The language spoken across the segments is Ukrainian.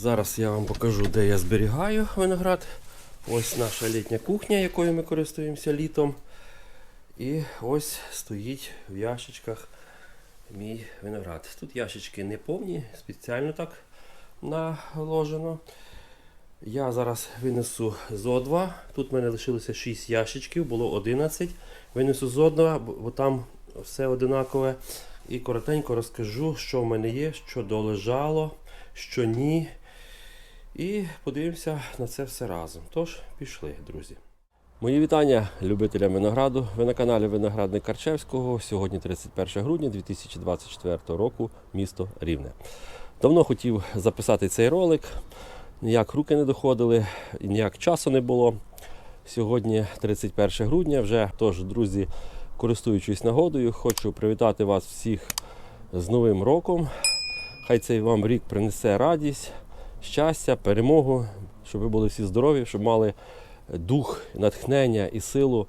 Зараз я вам покажу, де я зберігаю виноград. Ось наша літня кухня, якою ми користуємося літом. І ось стоїть в ящичках мій виноград. Тут ящички не повні, спеціально так наложено. Я зараз винесу зо 2. Тут в мене лишилося 6 ящичків, було 11. Винесу зо 2, бо бо там все одинакове. І коротенько розкажу, що в мене є, що долежало, що ні. І подивимося на це все разом. Тож, пішли, друзі. Мої вітання любителям винограду. Ви на каналі Виноградник Карчевського. Сьогодні 31 грудня 2024 року, місто Рівне. Давно хотів записати цей ролик. Ніяк руки не доходили, ніяк часу не було. Сьогодні 31 грудня. Вже тож, друзі, користуючись нагодою, хочу привітати вас всіх з Новим роком. Хай цей вам рік принесе радість, щастя, перемогу, щоб ви були всі здорові, щоб мали дух, натхнення і силу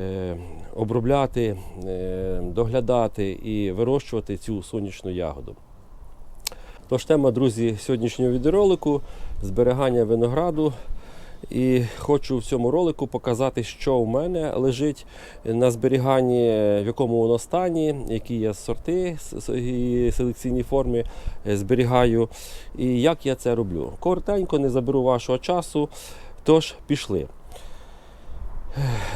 е, обробляти, е, доглядати і вирощувати цю сонячну ягоду. Тож тема, друзі, сьогоднішнього відеоролику зберігання винограду. І хочу в цьому ролику показати, що в мене лежить на зберіганні, в якому воно стані, які я сорти і селекційні форми е, зберігаю, і як я це роблю. Коротенько, не заберу вашого часу. Тож, пішли.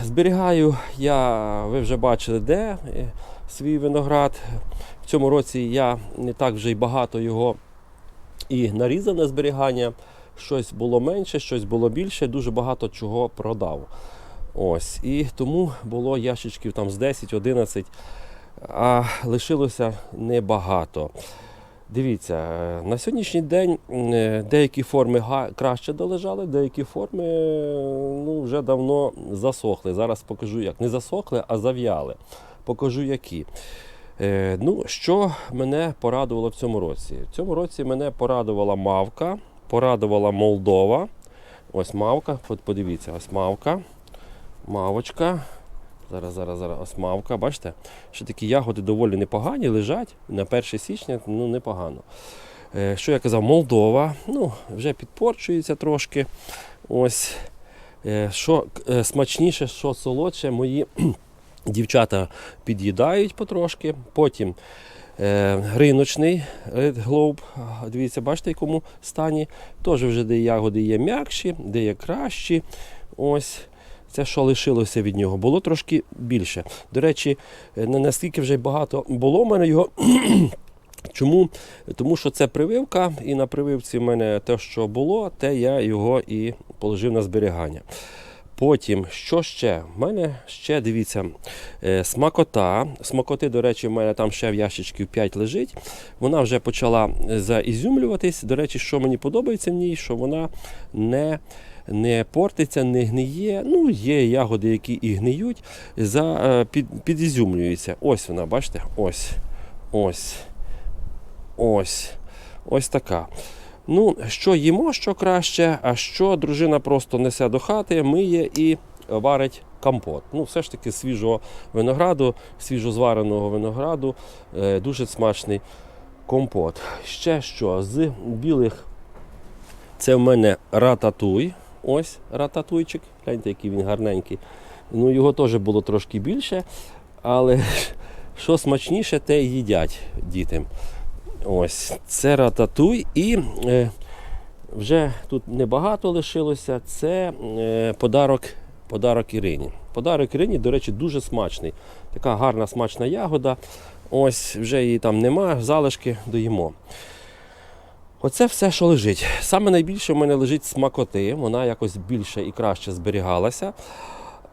Зберігаю я, ви вже бачили, де е, свій виноград. В цьому році я не так вже й багато його і нарізав на зберігання. Щось було менше, щось було більше, дуже багато чого продав. Ось. І тому було ящичків там з 10-11, а лишилося небагато. Дивіться, е, на сьогоднішній день е, деякі форми краще долежали, деякі форми е, ну, вже давно засохли. Зараз покажу як. Не засохли, а зав'яли. Покажу які. Ну, що мене порадувало в цьому році? В цьому році мене порадувала мавка, порадувала Молдова. Ось мавка, подивіться, ось мавка, мавочка. Зараз, зараз, зараз, ось мавка. Бачите, що такі ягоди доволі непогані, лежать на 1 січня, ну непогано. Е, що я казав, Молдова, ну, вже підпорчується трошки. Ось. Е, що е, смачніше, що солодше, мої дівчата під'їдають потрошки. Потім риночний Red дивіться, бачите, в якому стані. Теж вже де ягоди є м'якші, де є кращі. Ось. Це, що лишилося від нього, було трошки більше. До речі, е, наскільки вже багато було в мене його. Чому? Тому що це прививка, і на прививці в мене те, що було, те я його і положив на зберігання. Потім, що ще? В мене ще дивіться, е, смакота. Смакоти, до речі, в мене там ще в ящичків 5 лежить. Вона вже почала заізюмлюватись. До речі, що мені подобається в ній, що вона не, не портиться, не гниє. Ну, є ягоди, які і гниють, за, е, під, підізюмлюються. Ось вона, бачите? Ось. Ось. Ось. Ось така. Ну, що їмо, що краще, а що дружина просто несе до хати, миє і варить компот. Ну, все ж таки свіжого винограду, свіжозвареного винограду, е, дуже смачний компот. Ще що, з білих це в мене рататуй. Ось рататуйчик. Гляньте, який він гарненький. Ну, його теж було трошки більше, але що смачніше, те їдять дітям. Ось це рататуй. І е, вже тут небагато лишилося. Це е, подарок, подарок Ірині. Подарок Ірині, до речі, дуже смачний. Така гарна смачна ягода. Ось вже її там нема, залишки доїмо. Оце все, що лежить. Саме найбільше в мене лежить смакоти. Вона якось більше і краще зберігалася.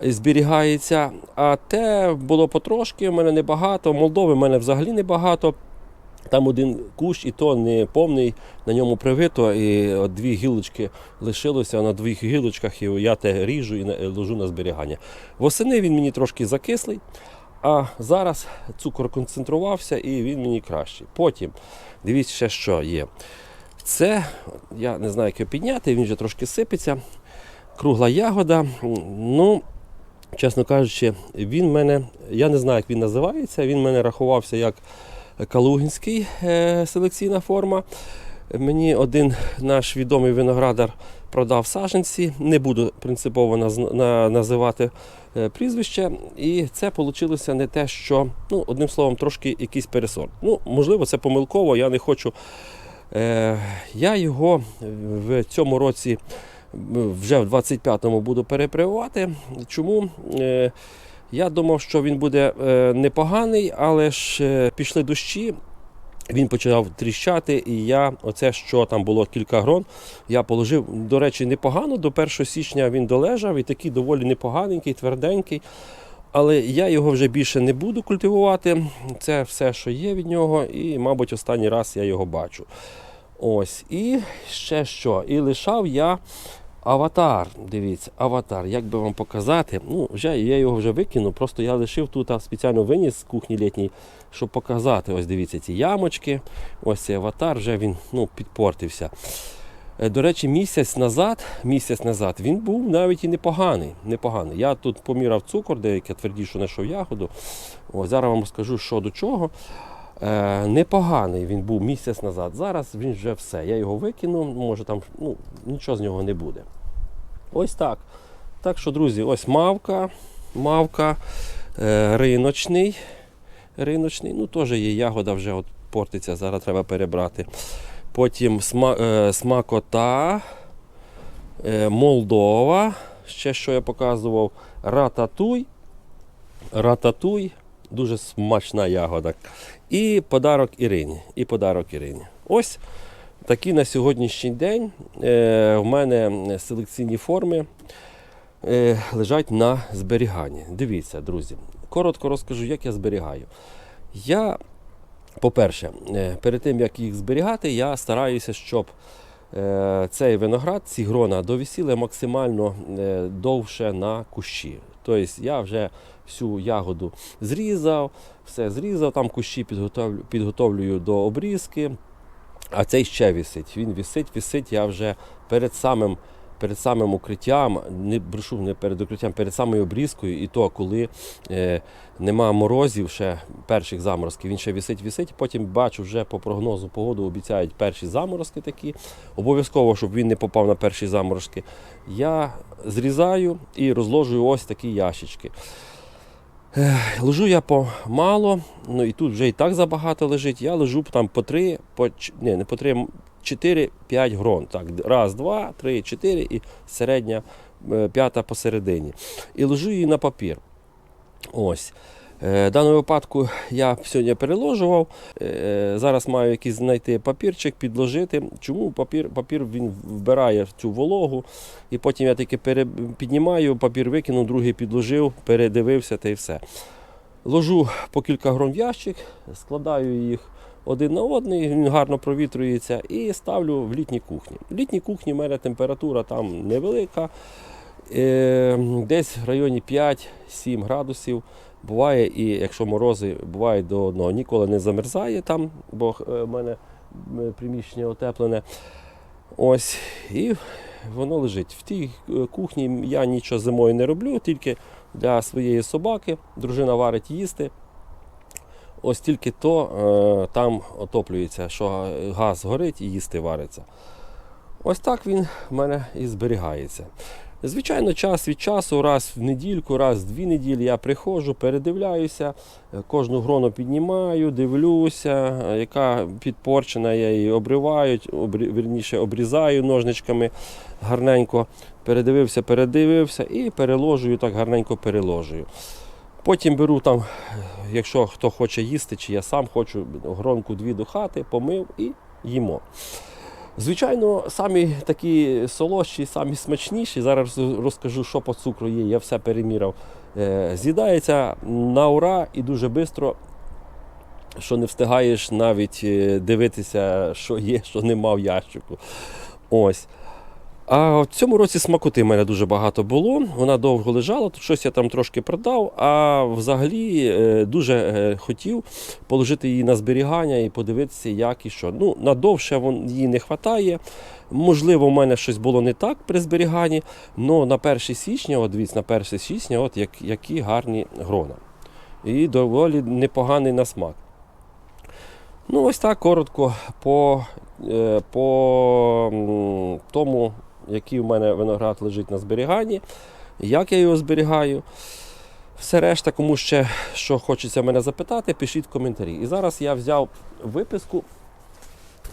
Зберігається. А те було потрошки, в мене небагато. Молдови в мене взагалі небагато. Там один кущ, і то не повний, на ньому привито, і от дві гілочки лишилося на двох гілочках, і я те ріжу і ложу на зберігання. Восени він мені трошки закислий, а зараз цукор концентрувався і він мені кращий. Потім, дивіться, ще що є. Це, я не знаю, як його підняти, він вже трошки сипеться. Кругла ягода. Ну, чесно кажучи, він мене, я не знаю, як він називається, він мене рахувався як Калугінський е, селекційна форма. Мені один наш відомий виноградар продав саженці. Не буду принципово називати е, прізвище. І це вийшло не те, що, ну, одним словом, трошки якийсь пересорт. Ну, можливо, це помилково, я не хочу. Е, я його в цьому році вже в 25-му буду перепривати. Чому? Я думав, що він буде е, непоганий, але ж е, пішли дощі. Він почав тріщати, і я, оце що там було кілька грон, я положив, до речі, непогано. До 1 січня він долежав і такий доволі непоганенький, тверденький. Але я його вже більше не буду культивувати. Це все, що є від нього, і, мабуть, останній раз я його бачу. Ось. І ще що? І лишав я аватар. Дивіться, аватар. Як би вам показати? Ну, вже я його вже викинув, просто я лишив тут а, спеціально виніс з кухні літній, щоб показати. Ось дивіться ці ямочки. Ось цей аватар вже він ну, підпортився. Е, До речі, місяць назад, місяць назад він був навіть і непоганий. непоганий. Я тут поміряв цукор, деяке твердіше знайшов ягоду. Ось, зараз вам скажу, що до чого. Е, непоганий він був місяць назад. Зараз він вже все. Я його викинув, може там ну, нічого з нього не буде. Ось так. Так що, друзі, ось мавка, мавка, е, риночний. Риночний, ну теж є ягода вже от портиться, зараз треба перебрати. Потім сма, е, смакота, е, Молдова, ще що я показував, рататуй. Рататуй, дуже смачна ягода. І подарок Ірині. І подарок Ірині. Ось такі на сьогоднішній день е, в мене селекційні форми е, лежать на зберіганні. Дивіться, друзі, коротко розкажу, як я зберігаю. Я, по-перше, е, перед тим як їх зберігати, я стараюся, щоб цей виноград, ці грона довісіли максимально довше на кущі. Тобто я вже всю ягоду зрізав, все зрізав, там кущі підготовлю, підготовлюю до обрізки, а цей ще вісить. Він вісить, вісить, я вже перед самим. Перед самим укриттям, не брешу не перед укриттям, перед самою обрізкою, і то, коли е, нема морозів, ще перших заморозків, він ще вісить, вісить. Потім бачу, вже по прогнозу погоду обіцяють перші заморозки такі. Обов'язково, щоб він не попав на перші заморозки. Я зрізаю і розложую ось такі ящички. Лежу я помало, ну і тут вже і так забагато лежить. Я лежу там по три, по, ні, не по три, 4-5 грон. Так, раз, два, три, чотири і середня е, п'ята посередині. І лежу її на папір. Ось. Е, В даному випадку я сьогодні переложував. Е, Зараз маю якийсь знайти папірчик, підложити. Чому папір, папір він вбирає цю вологу, і потім я пере, піднімаю, папір викинув, другий підложив, передивився та й все. Ложу по кілька грон в ящик, складаю їх один на один, він гарно провітрюється і ставлю в літній кухні. В літній кухні в мене температура там невелика, е, десь в районі 5-7 градусів. Буває, і якщо морози бувають до одного, ніколи не замерзає там, бо е, в мене е, приміщення отеплене. Ось, і воно лежить. В тій е, кухні я нічого зимою не роблю, тільки для своєї собаки. Дружина варить їсти. Ось тільки то е, там отоплюється, що газ горить і їсти вариться. Ось так він в мене і зберігається. Звичайно, час від часу, раз в недільку, раз в дві неділі я приходжу, передивляюся, е, кожну грону піднімаю, дивлюся, е, яка підпорчена, я її обриваю, обрі- вірніше обрізаю ножничками гарненько. Передивився, передивився і переложую, так гарненько переложую. Потім беру там, е, якщо хто хоче їсти, чи я сам хочу гронку дві до хати, помив і їмо. Звичайно, самі такі солодші, самі смачніші. Зараз розкажу, що по цукру є. Я все переміряв. Е, З'їдається на ура і дуже швидко, що не встигаєш навіть е, дивитися, що є, що нема в ящику. Ось. А в цьому році смакоти в мене дуже багато було. Вона довго лежала, тут щось я там трошки продав. А взагалі е, дуже е, хотів положити її на зберігання і подивитися, як і що. Ну, надовше її не вистачає. Можливо, в мене щось було не так при зберіганні, але на 1 січня, от дивіться, на 1 січня, от як, які гарні грона. І доволі непоганий на смак. Ну, ось так коротко по е, по тому, який у мене виноград лежить на зберіганні, як я його зберігаю. Все решта, кому ще що хочеться мене запитати, пишіть в коментарі. І зараз я взяв виписку.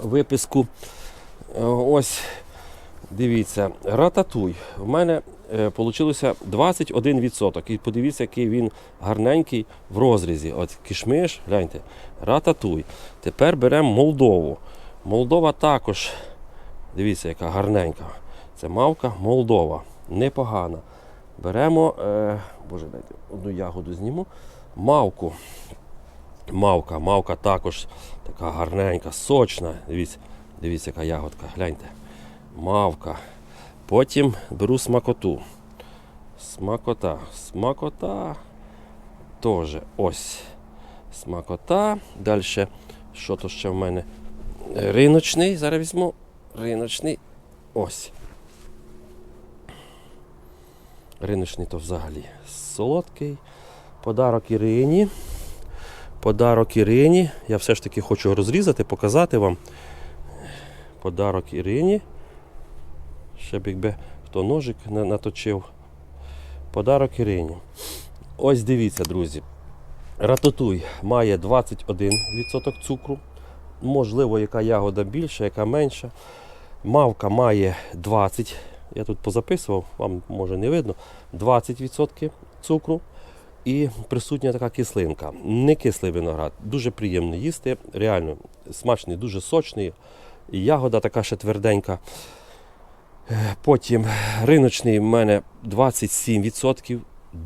Виписку. Е, Ось, дивіться, рататуй. У мене вийшло 21%. І подивіться, який він гарненький в розрізі. От кішмиш, гляньте, рататуй. Тепер беремо Молдову. Молдова також, дивіться, яка гарненька. Це мавка Молдова. Непогана. Беремо, е, боже, дайте одну ягоду зніму. Мавку. Мавка, мавка також така гарненька, сочна. Дивіться, дивіться, яка ягодка, гляньте. Мавка. Потім беру смакоту. Смакота. Смакота. Теж ось. Смакота. Далі, що то ще в мене? Риночний. Зараз візьму. Риночний. Ось. Риночний то взагалі солодкий. Подарок Ірині. Подарок Ірині. Я все ж таки хочу розрізати, показати вам. Подарок Ірині. Ще б якби хто ножик на- наточив. Подарок Ірині. Ось дивіться, друзі. Рататуй має 21% цукру. Можливо, яка ягода більша, яка менша. Мавка має 20%. Я тут позаписував, вам може не видно. 20% цукру. І присутня така кислинка. Не кислий виноград, дуже приємно їсти. Реально смачний, дуже сочний. Ягода така ще тверденька. Е, Потім риночний в мене 27%.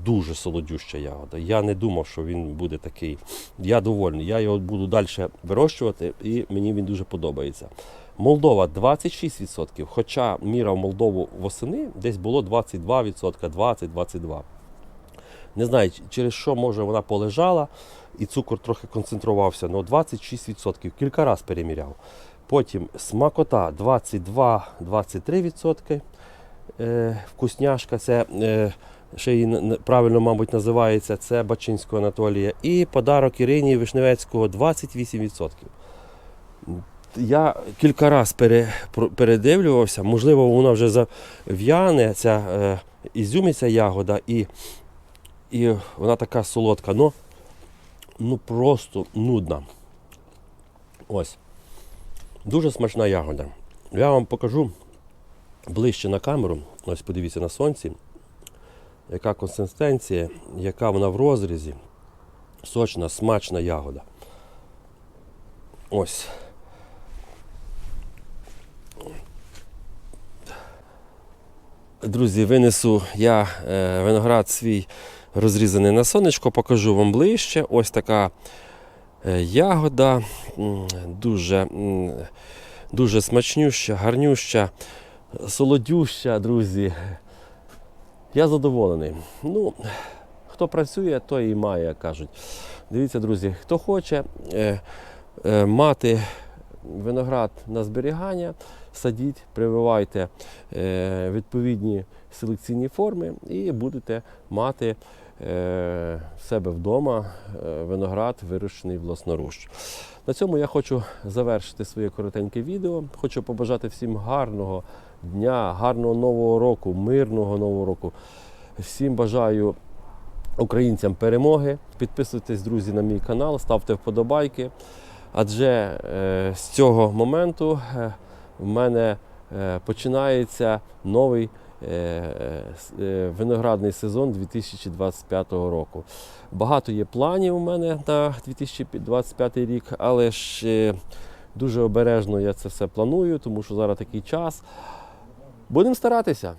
Дуже солодюща ягода. Я не думав, що він буде такий. Я довольний. Я його буду далі вирощувати і мені він дуже подобається. Молдова 26%, хоча міра в Молдову восени десь було 22%, 20-22%. Не знаю, через що може вона полежала і цукор трохи концентрувався, але 26%. Кілька разів переміряв. Потім смакота 22-23%. Е, вкусняшка, це е, ще її правильно, мабуть, називається, це Бачинського Анатолія. І подарок Ірині Вишневецького 28%. Я кілька разів пере, передивлювався, можливо, вона вже зав'яне, ця е, ізюмиться ягода, і, і вона така солодка, ну, ну просто нудна. Ось. Дуже смачна ягода. Я вам покажу ближче на камеру. Ось подивіться на сонці, яка консистенція, яка вона в розрізі. Сочна, смачна ягода. Ось. Друзі, винесу я е, виноград свій розрізаний на сонечко, покажу вам ближче. Ось така е, ягода, дуже, дуже смачнюща, гарнюща, солодюща, друзі. Я задоволений. Ну, хто працює, той і має, як кажуть. Дивіться, друзі, хто хоче е, мати виноград на зберігання, садіть, прививайте е, відповідні селекційні форми і будете мати е, в себе вдома е, виноград, вирощений власноруч. На цьому я хочу завершити своє коротеньке відео. Хочу побажати всім гарного дня, гарного нового року, мирного нового року. Всім бажаю українцям перемоги. Підписуйтесь, друзі, на мій канал, ставте вподобайки. Адже е, з цього моменту е, в мене е, починається новий е, е, виноградний сезон 2025 року. Багато є планів у мене на 2025 рік, але ж дуже обережно я це все планую, тому що зараз такий час. Будемо старатися.